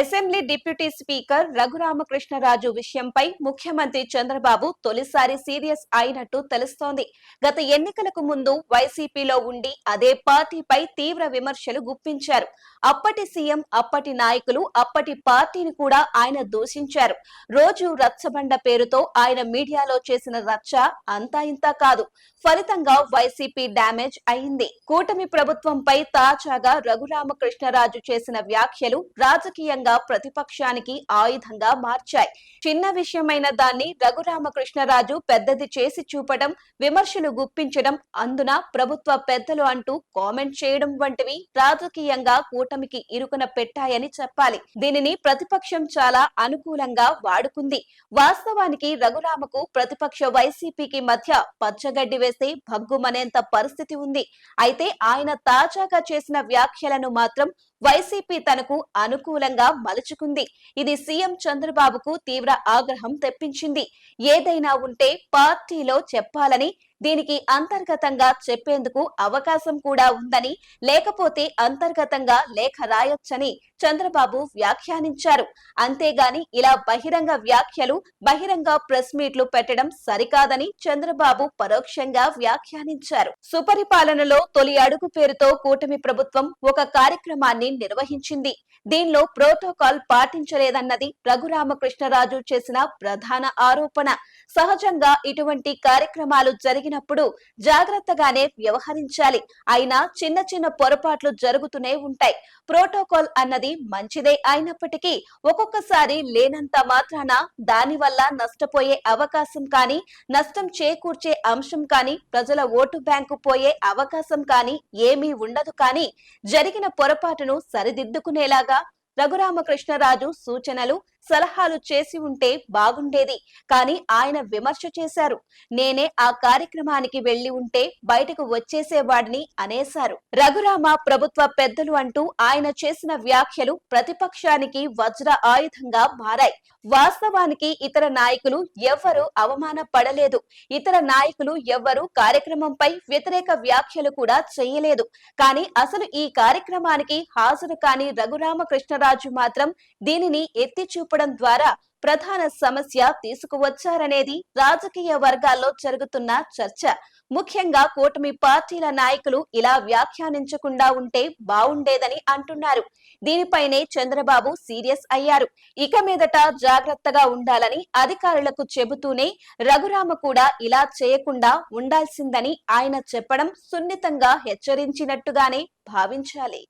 Assembly deputy speaker Raghuramakrishnaraju విషయంపై ముఖ్యమంత్రి చంద్రబాబు తొలిసారి సీరియస్ అయినట్టు తెలుస్తోంది. గత ఎన్నికలకు ముందు వైసీపీలో ఉండి అదే పార్టీపై తీవ్ర విమర్శలు గుప్పించారు. అప్పటి సీఎం అప్పటి నాయకులు అప్పటి పార్టీని కూడా ఆయన దూషించారు. రోజు రచ్చబండ పేరుతో ఆయన మీడియాలో చేసిన రచ్చ అంతా ఇంతా కాదు. ఫలితంగా వైసీపీ డ్యామేజ్ అయింది. కూటమి ప్రభుత్వంపై తాజాగా రఘురామకృష్ణరాజు చేసిన వ్యాఖ్యలు రాజకీయంగా ప్రతిపక్షానికి ఆయుధంగా మార్చాయి. చిన్న విషయమైన దాన్ని రఘురామకృష్ణరాజు పెద్దది చేసి చూపడం విమర్శలు గుప్పించడం అందున ప్రభుత్వ పెద్దలు అంటూ కామెంట్ చేయడం వంటివి రాజకీయంగా కూటమికి ఇరుకున పెట్టాయని చెప్పాలి. దీనిని ప్రతిపక్షం చాలా అనుకూలంగా వాడుకుంది. వాస్తవానికి రఘురామకు ప్రతిపక్ష వైసీపీకి మధ్య పచ్చగడ్డి వేస్తే భగ్గుమనేంత పరిస్థితి ఉంది. అయితే ఆయన తాజాగా చేసిన వ్యాఖ్యలను మాత్రం వైసీపీ తనకు అనుకూలంగా మలుచుకుంది. ఇది సీఎం చంద్రబాబుకు తీవ్ర ఆగ్రహం తెప్పించింది. ఏదైనా ఉంటే పార్టీలో చెప్పాలని దీనికి అంతర్గతంగా చెప్పేందుకు అవకాశం కూడా ఉందని లేకపోతే అంతర్గతంగా లేఖ రాయొచ్చని చంద్రబాబు వ్యాఖ్యానించారు. అంతేగాని ఇలా బహిరంగ వ్యాఖ్యలు బహిరంగ ప్రెస్ మీట్లు పెట్టడం సరికాదని చంద్రబాబు పరోక్షంగా వ్యాఖ్యానించారు. సుపరిపాలనలో తొలి అడుగు పేరుతో కూటమి ప్రభుత్వం ఒక కార్యక్రమాన్ని నిర్వహించింది. దీనిలో ప్రోటోకాల్ పాటించలేదన్నది రఘురామకృష్ణరాజు చేసిన ప్రధాన ఆరోపణ. సహజంగా ఇటువంటి కార్యక్రమాలు జరిగిన జరిగినప్పుడు జాగ్రత్తగానే వ్యవహరించాలి. అయినా చిన్న చిన్న పొరపాట్లు జరుగుతూనే ఉంటాయి. ప్రోటోకాల్ అన్నది మంచిదే అయినప్పటికీ ఒక్కొక్కసారి లేనంత మాత్రాన దాని వల్ల నష్టపోయే అవకాశం కానీ నష్టం చేకూర్చే అంశం కానీ ప్రజల ఓటు బ్యాంకు పోయే అవకాశం కానీ ఏమీ ఉండదు కానీ జరిగిన పొరపాటును సరిదిద్దుకునేలాగా రఘురామకృష్ణరాజు సూచనలు సలహాలు చేసి ఉంటే బాగుండేది. కానీ ఆయన విమర్శ చేశారు. నేనే ఆ కార్యక్రమానికి వెళ్ళి ఉంటే బయటకు వచ్చేసేవాడిని అనేశారు. రఘురామ ప్రభుత్వ పెద్దలు అంటూ ఆయన చేసిన వ్యాఖ్యలు ప్రతిపక్షానికి వజ్ర ఆయుధంగా మారాయి. వాస్తవానికి ఇతర నాయకులు ఎవ్వరూ అవమాన పడలేదు ఇతర నాయకులు ఎవ్వరూ కార్యక్రమంపై వ్యతిరేక వ్యాఖ్యలు కూడా చేయలేదు. కానీ అసలు ఈ కార్యక్రమానికి హాజరు కాని రఘురామకృష్ణరాజు మాత్రం దీనిని ఎత్తి చూపడం ద్వారా ప్రధాన సమస్య తీసుకువచ్చారనేది రాజకీయ వర్గాల్లో జరుగుతున్న చర్చ. ముఖ్యంగా కూటమి పార్టీల నాయకులు ఇలా వ్యాఖ్యానించకుండా ఉంటే బాగుండేదని అంటున్నారు. దీనిపైనే చంద్రబాబు సీరియస్ అయ్యారు. ఇక మీదట జాగ్రత్తగా ఉండాలని అధికారులకు చెబుతూనే రఘురామ కూడా ఇలా చేయకుండా ఉండాల్సిందని ఆయన చెప్పడం సున్నితంగా హెచ్చరించినట్టుగానే భావించాలి.